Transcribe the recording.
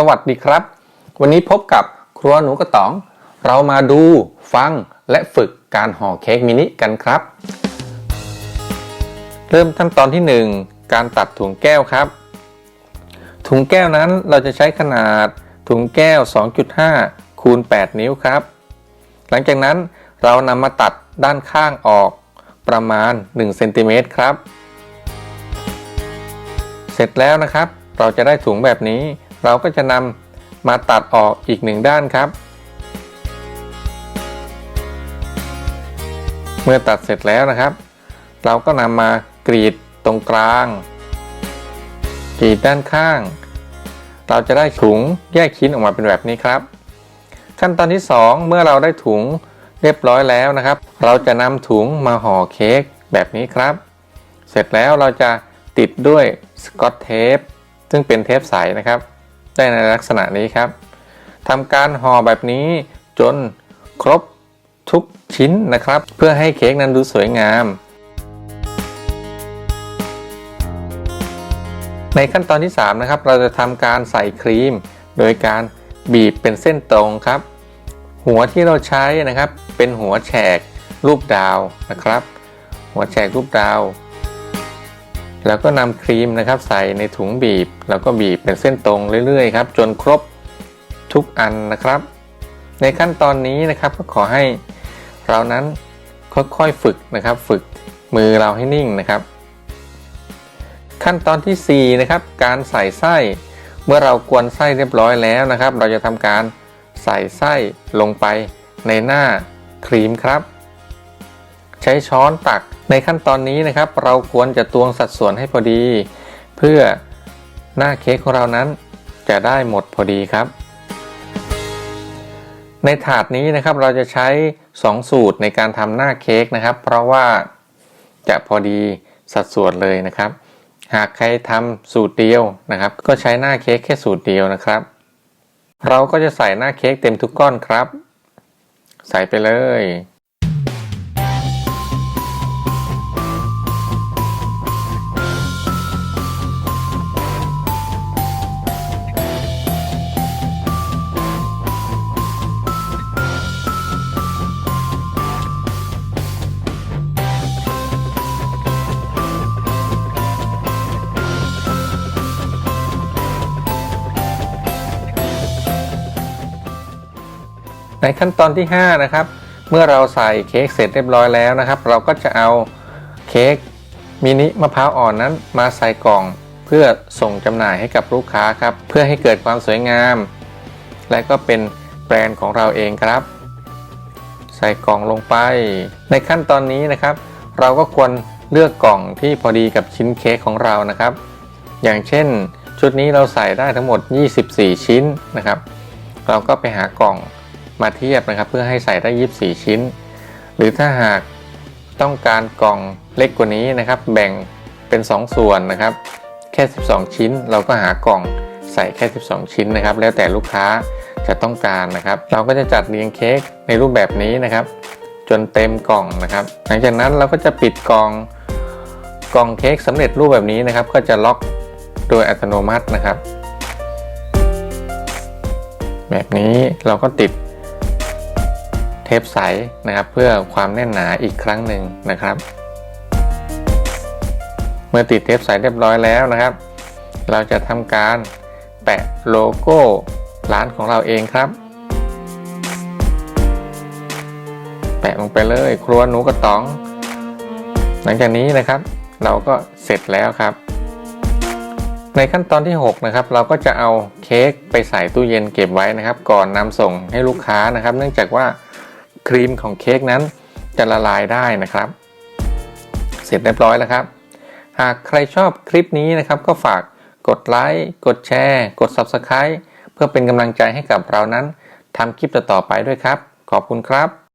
สวัสดีครับ วันนี้พบกับครัวหนูกระต๋อง เรามาดูฟังและฝึกการห่อเค้กมินิกันครับ เริ่มขั้นตอนที่ 1 การตัดถุงแก้วครับ ถุงแก้วนั้นเราจะใช้ขนาดถุงแก้ว 2.5 คูณ 8 นิ้วครับ หลังจากนั้นเรานำมาตัดด้านข้างออกประมาณ1เซนติเมตรครับ เสร็จแล้วนะครับ เราจะได้ถุงแบบนี้ เราก็จะนำมาตัดออกอีกหนึ่งด้านครับ เมื่อตัดเสร็จแล้วนะครับ เราก็นำมากรีดตรงกลาง กรีดด้านข้าง เราจะได้ถุงแยกชิ้นออกมาเป็นแบบนี้ครับ ขั้นตอนที่ 2 เมื่อเราได้ถุงเรียบร้อยแล้วนะครับ เราจะนำถุงมาห่อเค้กแบบนี้ครับ เสร็จแล้วเราจะติดด้วยสกอตเทปซึ่งเป็นเทปใสนะครับ ได้ในลักษณะนี้ครับทำการห่อแบบนี้จนครบทุกชิ้นนะครับ เพื่อให้เค้กนั้นดูสวยงาม ในขั้นตอนที่ 3 นะครับ เราจะทำการใส่ครีม โดยการบีบเป็นเส้นตรงครับ หัวที่เราใช้นะครับเป็นหัวแฉกรูปดาวนะครับ หัวแฉกรูปดาว แล้วก็นำครีมนะครับใส่ในถุงบีบ แล้วก็บีบเป็นเส้นตรงเรื่อยๆครับจนครบทุกอันนะครับ ในขั้นตอนนี้นะครับก็ขอให้เรานั้นค่อยๆฝึกนะครับ ฝึกมือเราให้นิ่งนะครับ ขั้นตอนที่4นะครับการใส่ไส้เมื่อเรากวนไส้เรียบร้อยแล้วนะครับ เราจะทำการใส่ไส้ลงไปในหน้าครีมครับ ช้ช้อนตักในขั้นตอนนี้นะครับ เราควรจะตวงสัดส่วนให้พอดี เพื่อหน้าเค้กของเรานั้นจะได้หมดพอดีครับ ในถาดนี้นะครับเราจะใช้ 2 สูตรในการทำหน้าเค้กนะครับ เพราะว่าจะพอดีสัดส่วนเลยนะครับ หากใครทำสูตรเดียวนะครับ ก็ใช้หน้าเค้กแค่สูตรเดียวนะครับ เราก็จะใส่หน้าเค้กเต็มทุกก้อนครับ ใส่ไปเลย ในขั้นตอนที่ 5 นะครับ เมื่อเราใส่เค้กเสร็จเรียบร้อยแล้วนะครับ เราก็จะเอาเค้กมินิมะพร้าวอ่อนนั้นมาใส่กล่อง เพื่อส่งจำหน่ายให้กับลูกค้าครับ เพื่อให้เกิดความสวยงาม และก็เป็นแบรนด์ของเราเองครับ ใส่กล่องลงไป ในขั้นตอนนี้นะครับ เราก็ควรเลือกกล่องที่พอดีกับชิ้นเค้กของเรานะครับ อย่างเช่น ชุดนี้เราใส่ได้ทั้งหมด 24 ชิ้นนะครับ เราก็ไปหากล่อง มาเทียบนะครับ เพื่อให้ใส่ได้ 24 ชิ้น หรือถ้าหากต้องการกล่องเล็กกว่านี้นะครับ แบ่งเป็น 2 ส่วนนะครับ แค่ 12 ชิ้น เราก็หากล่องใส่แค่ 12 ชิ้นนะครับ แล้วแต่ลูกค้าจะต้องการนะครับ เราก็จะจัดเรียงเค้กในรูปแบบนี้นะครับ จนเต็มกล่องนะครับ หลังจากนั้นเราก็จะปิดกล่องกล่องเค้กสำเร็จรูปแบบนี้นะครับ ก็จะล็อกโดยอัตโนมัตินะครับ แบบนี้เราก็ติด เทปใสนะครับเพื่อความแน่นหนาอีกครั้งหนึ่งนะครับ เมื่อติดเทปใสเรียบร้อยแล้วนะครับ เราจะทำการแปะโลโก้ร้านของเราเองครับ แปะลงไปเลยครัวหนูกระต๋อง หลังจากนี้นะครับ เราก็เสร็จแล้วครับ ในขั้นตอนที่ 6 นะครับ เราก็จะเอาเค้กไปใส่ตู้เย็นเก็บไว้นะครับ ก่อนนำส่งให้ลูกค้านะครับ เนื่องจากว่า ครีมของเค้กนั้นจะละลายได้นะครับ เสร็จเรียบร้อยแล้วครับ หากใครชอบคลิปนี้นะครับ ก็ฝากกดไลค์กดแชร์ กด Subscribe เพื่อเป็นกำลังใจให้กับเรานั้นทำคลิปต่อๆไปด้วยครับ ขอบคุณครับ